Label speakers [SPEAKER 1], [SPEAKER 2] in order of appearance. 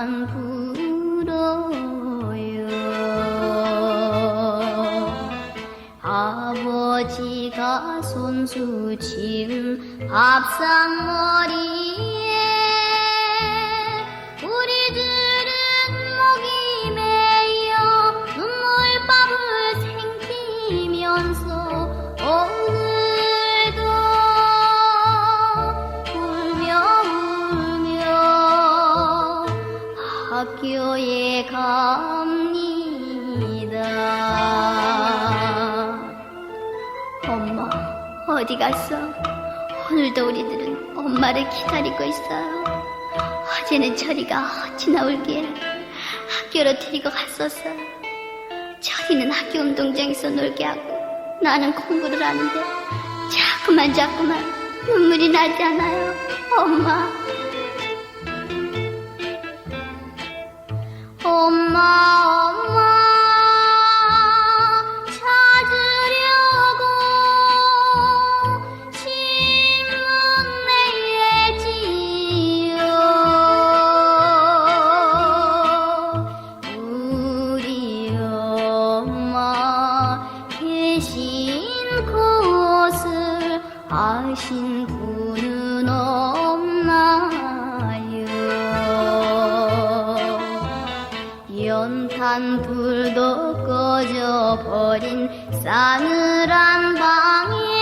[SPEAKER 1] 바람만 불어요. 아버지가 손수 지은 밥상머리에 학교에 갑니다. 엄마, 어디 갔어? 오늘도 우리들은 엄마를 기다리고 있어요. 어제는 저리가 어찌나 울기에 학교로 데리고 갔었어요. 저리는 학교 운동장에서 놀게 하고 나는 공부를 하는데 자꾸만 자꾸만 눈물이 나지 않아요. 엄마, 계신 곳을 아신 분은 없나요? 연탄 불도 꺼져버린 싸늘한 방에